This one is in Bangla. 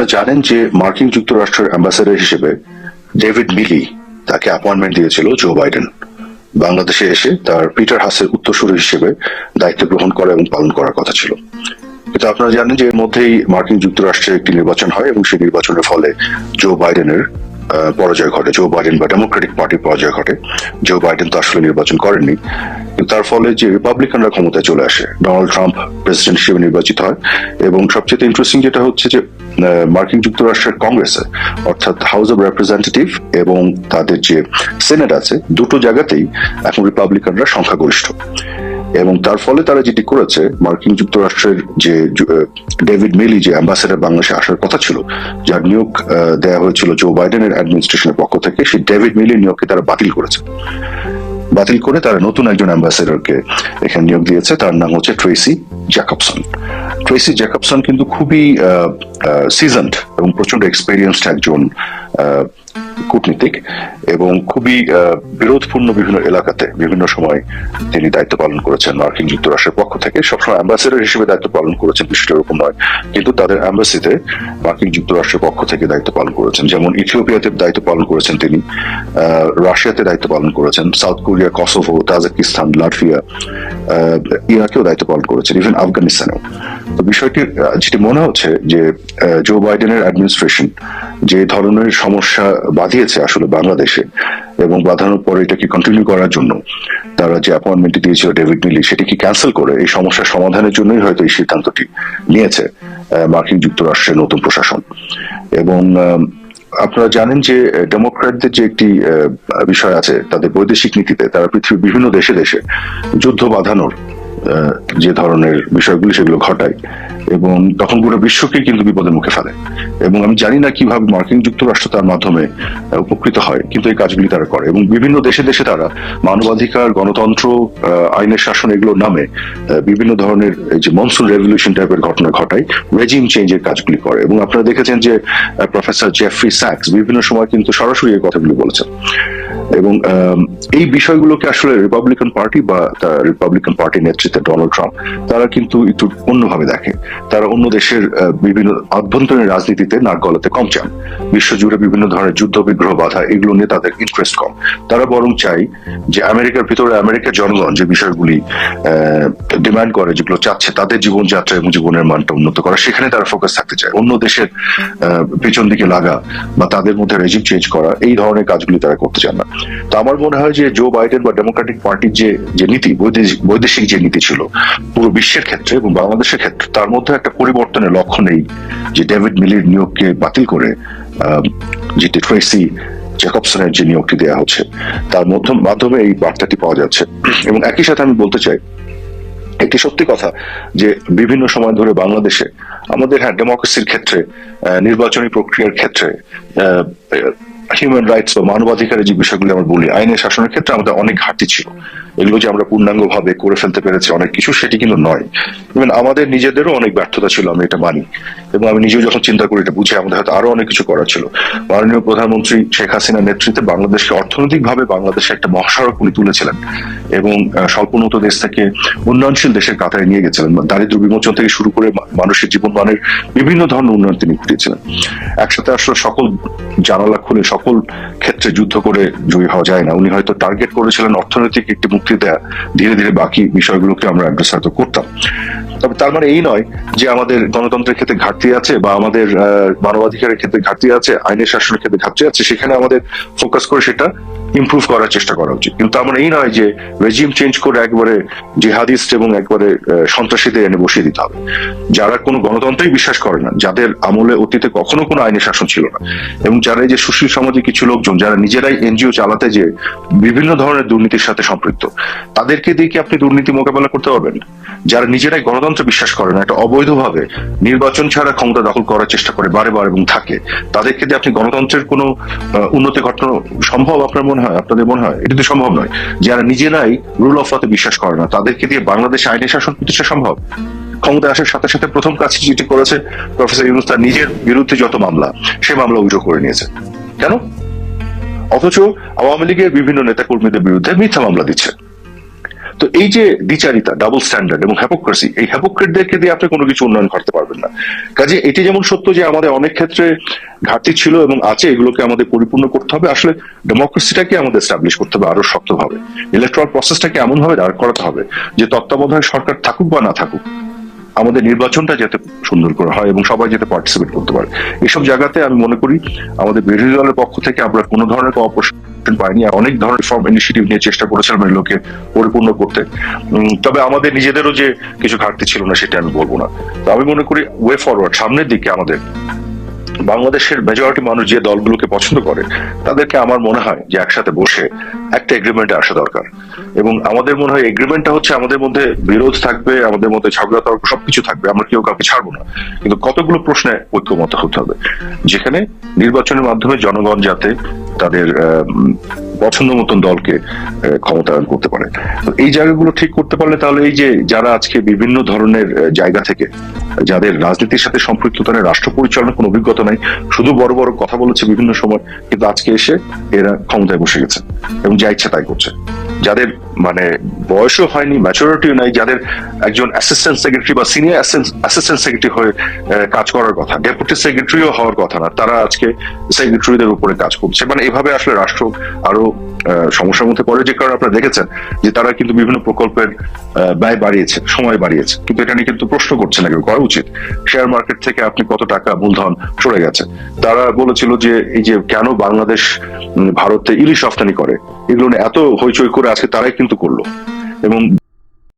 আপনারা জানেন যে মার্কিন যুক্তরাষ্ট্রের অ্যাম্বাসেডর হিসেবে ডেভিড মিলি তাকে অ্যাপয়েন্টমেন্ট দিয়েছিল জো বাইডেন। বাংলাদেশে এসে তার পিটার হাসের উত্তরসূরি হিসেবে দায়িত্ব গ্রহণ করা এবং পালন করার কথা ছিল। কিন্তু আপনারা জানেন যে এর মধ্যেই মার্কিন যুক্তরাষ্ট্রে একটি নির্বাচন হয় এবং সেই নির্বাচনের ফলে জো বাইডেনের পরাজয় ঘটে। জো বাইডেন বা ডেমোক্রেটিক পার্টির পরাজয় ঘটে। জো বাইডেন তো আসলে নির্বাচন করেননি। তার ফলে যে রিপাবলিকানরা ক্ষমতায় চলে আসে, ডোনাল্ড ট্রাম্প প্রেসিডেন্ট হিসেবে নির্বাচিত হয়। এবং সবচেয়ে ইন্টারেস্টিং যেটা হচ্ছে যে মার্কিন যুক্তরাষ্ট্রের কংগ্রেসে, অর্থাৎ হাউস অব রেপ্রেজেন্টেটিভ এবং তাদের যে সেনেট আছে, দুটো জায়গাতেই এখন রিপাবলিকানরা সংখ্যাগরিষ্ঠ। এবং তার ফলে তারা যেটি করেছে, মার্কিন যুক্তরাষ্ট্রের যে ডেভিড মিলি যে অ্যাম্বাসেডর বাংলাদেশে আসার কথা ছিল, যার নিয়োগ দেয়া হয়েছিল জো বাইডেনের অ্যাডমিনিস্ট্রেশনের পক্ষ থেকে, সেই ডেভিড মিলির নিয়োগকে তারা বাতিল করেছে। বাতিল করে তারা নতুন একজন অ্যাম্বাসেডরকে এখানে নিয়োগ দিয়েছে। তার নাম হচ্ছে ট্রেসি জ্যাকবসন। ট্রেসি জ্যাকবসন কিন্তু খুবই সিজন্ড এবং প্রচণ্ড এক্সপিরিয়েন্সড একজন কূটনীতিক এবং খুবই বিরোধপূর্ণ বিভিন্ন এলাকাতে বিভিন্ন সময় তিনি দায়িত্ব পালন করেছেন মার্কিন যুক্তরাষ্ট্রের পক্ষ থেকে। সবসময় অ্যাম্বাসেডর হিসেবে দায়িত্ব পালন করেছেন বিষয়টা এরকম নয়, কিন্তু তাদের অ্যাম্বাসিতে মার্কিন যুক্তরাষ্ট্রের পক্ষ থেকে দায়িত্ব পালন করেছেন। যেমন ইথিওপিয়াতে দায়িত্ব পালন করেছেন তিনি রাশিয়াতে দায়িত্ব পালন করেছেন, South Korea, Kosovo, Tajikistan, Latvia ইরাকেও দায়িত্ব পালন করেছেন, ইভেন আফগানিস্তানেও। তো বিষয়টি যেটি মনে হচ্ছে যে জো বাইডেনের অ্যাডমিনিস্ট্রেশন যে ধরনের সমস্যা বাঁধিয়েছে আসলে বাংলাদেশে এবং বাঁধানোর পরে এটাকে কন্টিনিউ করার জন্য, তারা যে অ্যাপয়েন্টমেন্ট দিয়েছিল ডেভিড মিলি সেটিকে ক্যান্সেল করে এই সমস্যার সমাধানের জন্যই হয়তো এই সিদ্ধান্তটি নিয়েছে মার্কিন যুক্তরাষ্ট্রের নতুন প্রশাসন। এবং আপনারা জানেন যে ডেমোক্র্যাটদের যে একটি বিষয় আছে, তাদের বৈদেশিক নীতিতে তারা পৃথিবীর বিভিন্ন দেশে দেশে যুদ্ধ বাঁধানোর যে ধরনের বিষয়গুলি সেগুলো ঘটায় এবং তখন পুরো বিশ্বকে কিন্তু বিপদের মুখে ফেলে। এবং আমি জানি না কীভাবে মার্কিন যুক্তরাষ্ট্র তার মাধ্যমে উপকৃত হয়, কিন্তু এই কাজগুলি তারা করে এবং বিভিন্ন দেশে দেশে তারা মানবাধিকার, গণতন্ত্র আইনের শাসন এগুলোর নামে বিভিন্ন ধরনের যে মনসুন রেভলিউশন টাইপের ঘটনা ঘটায় রেজিম চেঞ্জের কাজগুলি করে এবং আপনারা দেখেছেন যে প্রফেসর জেফ্রি স্যাক্স বিভিন্ন সময় কিন্তু সরাসরি এই কথাগুলি বলেছেন। এবং এই বিষয়গুলোকে আসলে রিপাবলিকান পার্টি বা রিপাবলিকান পার্টির নেতৃত্বে ডোনাল্ড ট্রাম্প তারা কিন্তু একটু অন্যভাবে দেখে। তারা অন্য দেশের বিভিন্ন আভ্যন্তরীণ রাজনীতিতে নাক গলাতে কম চান। বিশ্বজুড়ে বিভিন্ন ধরনের যুদ্ধ বিগ্রহ বাধা, এগুলো নিয়ে তাদের ইন্টারেস্ট কম। তারা বরং চাই যে আমেরিকার ভিতরে আমেরিকার জনগণ যে বিষয়গুলি ডিমান্ড করে, যেগুলো চাচ্ছে, তাদের জীবনযাত্রা এবং জীবনের মানটা উন্নত করা, সেখানে তারা ফোকাস থাকতে চায়। অন্য দেশের পেছন দিকে লাগা বা তাদের মধ্যে রেজিম চেঞ্জ করা, এই ধরনের কাজগুলি তারা করতে চান না। তো আমার মনে হয় যে জো বাইডেন বা ডেমোক্রেটিক পার্টির যে যে নীতি, বৈদেশিক যে নীতি ছিল, পুরো বিশ্বের ক্ষেত্রে এবং বাংলাদেশের ক্ষেত্রে, তার মধ্যে একটা পরিবর্তনের লক্ষ্য নেই যে ডেভিড মিলির নিয়োগকে বাতিল করে জ্যাকবসনের যে নিয়োগটি দেওয়া হচ্ছে, তার মধ্যম এই বার্তাটি পাওয়া যাচ্ছে। এবং একই সাথে আমি বলতে চাই, একটি সত্যি কথা যে বিভিন্ন সময় ধরে বাংলাদেশে আমাদের হ্যাঁ ডেমোক্রেসির ক্ষেত্রে নির্বাচনী প্রক্রিয়ার ক্ষেত্রে হিউম্যান রাইটস বা মানবাধিকারের যে বিষয়গুলো আমরা বলি, আইনের শাসনের ক্ষেত্রে আমাদের অনেক ঘাটতি ছিল। এগুলো যে আমরা পূর্ণাঙ্গ ভাবে করে ফেলতে পেরেছি অনেক কিছু, সেটি কিন্তু নয়। ইভেন আমাদের নিজেদেরও অনেক ব্যর্থতা ছিল, আমি এটা মানি। এবং আমি নিজেও যখন চিন্তা করি, এটা বুঝে আমাদের হয়তো আরও অনেক কিছু করার ছিল। মাননীয় প্রধানমন্ত্রী শেখ হাসিনার নেতৃত্বে বাংলাদেশকে অর্থনৈতিকভাবে বাংলাদেশে একটা মহাসড়ক উনি তুলেছিলেন এবং স্বল্পোন্নত দেশ থেকে উন্নয়নশীল দেশের কাতারে নিয়ে গেছিলেন। দারিদ্র বিমোচন থেকে শুরু করে মানুষের জীবন মানের বিভিন্ন ধরনের উন্নয়ন তিনি ঘটিয়েছিলেন। একসাথে আসলে সকল জানালা খুলে, সকল ক্ষেত্রে যুদ্ধ করে জয়ী হওয়া যায় না। উনি হয়তো টার্গেট করেছিলেন অর্থনৈতিক একটি মুক্তি দেয়া। ধীরে ধীরে বাকি বিষয়গুলোকে আমরা অ্যাড্রেস হয়তো করতাম। তবে তার মানে এই নয় যে আমাদের গণতন্ত্রের ক্ষেত্রে ঘাটতি আছে বা আমাদের মানবাধিকারের ক্ষেত্রে ঘাটতি আছে, আইনের শাসনের ক্ষেত্রে ঘাটতি আছে। সেখানে আমাদের ফোকাস করে সেটা ইমপ্রুভ করার চেষ্টা করা উচিত। কিন্তু আমার এই নয় যে রেজিম চেঞ্জ করে একবারে জিহাদিস্ট এবং একবারে সন্ত্রাসীদের এনে বসিয়ে দিতে হবে। যারা কোনো গণতন্ত্রেই বিশ্বাস করে না, যাদের আমলে অতীতে কখনো কোনো আইনের শাসন ছিল না, এবং যারা এই যে সুশীল সমাজে কিছু লোকজন, যারা নিজেরাই এনজিও চালাতে যে বিভিন্ন ধরনের দুর্নীতির সাথে সম্পৃক্ত, তাদেরকে দিয়ে কি আপনি দুর্নীতি মোকাবেলা করতে পারবেন? যারা নিজেরাই গণতন্ত্র বিশ্বাস করে না, একটা অবৈধভাবে নির্বাচন ছাড়া ক্ষমতা দখল করার চেষ্টা করে বারে বার এবং থাকে, তাদেরকে দিয়ে আপনি গণতন্ত্রের কোনো উন্নতি ঘটানো সম্ভব আপনার মনে হয়, আপনাদের মনে হয়? এটা তো সম্ভব নয়। যারা নিজেরাই রুল অফ লতে বিশ্বাস করে না, তাদেরকে দিয়ে বাংলাদেশ আইনের শাসন প্রতিষ্ঠা সম্ভব? ক্ষমতায় আসার সাথে সাথে প্রথম কাজ যেটি করেছে? প্রফেসর ইউনুস তার নিজের বিরুদ্ধে যত মামলা, সে মামলা অভিযোগ করে নিয়েছে। কেন? অথচ আওয়ামী লীগের বিভিন্ন নেতা কর্মীদের বিরুদ্ধে মিথ্যা মামলা দিচ্ছে। তো এই যে দ্বিচারিতা ডাবল স্ট্যান্ডার্ড এবং হ্যাপোক্রেসি এই হ্যাপোক্রেটদেরকে দিয়ে আপনি কোনো কিছু উন্নয়ন করতে পারবেন না। কাজে এটি যেমন সত্য যে আমাদের অনেক ক্ষেত্রে ঘাটতি ছিল এবং আছে, এগুলোকে আমাদের পরিপূর্ণ করতে হবে। আসলে ডেমোক্রেসিটাকে আমাদের এস্টাবলিশ করতে হবে আরও শক্তভাবে। ইলেকট্রাল প্রসেসটাকে এমন ভাবে দাঁড় করাতে হবে যে তত্ত্বাবধায়ক সরকার থাকুক বা না থাকুক, আমাদের নির্বাচনটা যাতে সুন্দর করে হয় এবং সবাই যাতে পার্টিসিপেট করতে পারে। এসব জায়গাতে আমি মনে করি, আমাদের বিরোধী দলের পক্ষ থেকে আমরা কোনো ধরনের কোঅপারেশন পাইনি অনেক ধরনের ফর্ম ইনিশিয়েটিভ নিয়ে চেষ্টা করেছিলাম এগুলোকে পরিপূর্ণ করতে। তবে আমাদের নিজেদেরও যে কিছু ঘাটতি ছিল না, সেটা আমি বলব না। তো আমি মনে করি ওয়ে ফরওয়ার্ড সামনের দিকে আমাদের বাংলাদেশের মেজরিটি মানুষ যে দলগুলোকে পছন্দ করে, তাদেরকে আমার মনে হয় যে একসাথে বসে একটা এগ্রিমেন্টে আসা দরকার। এবং আমাদের মনে হয় এগ্রিমেন্টটা হচ্ছে আমাদের মধ্যে বিরোধ থাকবে, আমাদের মধ্যে ঝগড়া, তর্ক সবকিছু থাকবে, আমরা কেউ কাউকে ছাড়বো না। কিন্তু কতগুলো প্রশ্নে ঐক্যমত হতে হবে? যেখানে নির্বাচনের মাধ্যমে জনগণ যাতে তাদের পছন্দ মতন দলকে ক্ষমতায়ন করতে পারে। এই জায়গাগুলো ঠিক করতে পারলে তাহলে এই যে যারা আজকে বিভিন্ন ধরনের জায়গা থেকে যাদের রাজনীতির সাথে সম্পৃক্ততা নেই রাষ্ট্র পরিচালনার কোনো অভিজ্ঞতা নাই। শুধু বড় বড় কথা বলেছে বিভিন্ন সময়, কিন্তু আজকে এসে এরা ক্ষমতায় বসে গেছে এবং যা ইচ্ছা তাই করছে। যাদের মানে বয়সও হয়নি ম্যাচুরিটিও নাই, যাদের একজন অ্যাসিস্ট্যান্ট সেক্রেটারি বা সিনিয়র অ্যাসিস্ট্যান্ট সেক্রেটারি হয়ে কাজ করার কথা ডেপুটি সেক্রেটারিও হওয়ার কথা না, তারা আজকে সেক্রেটারিদের উপরে কাজ করছে। মানে এভাবে আসলে রাষ্ট্র আরও সমস্যার মধ্যে পড়ে, যে কারণে আপনারা দেখেছেন যে তারা কিন্তু বিভিন্ন প্রকল্পের ব্যয় বাড়িয়েছে, সময় বাড়িয়েছে। কিন্তু এটা নিয়ে কিন্তু প্রশ্ন করছে না কেউ, করা উচিত। শেয়ার মার্কেট থেকে আপনি কত টাকা মূলধন সরে গেছে? তারা বলেছিল যে, এই যে কেন বাংলাদেশ ভারতে ইলিশ রপ্তানি করে, এগুলো এত হইচই করে আজকে তারাই কিন্তু করল। এবং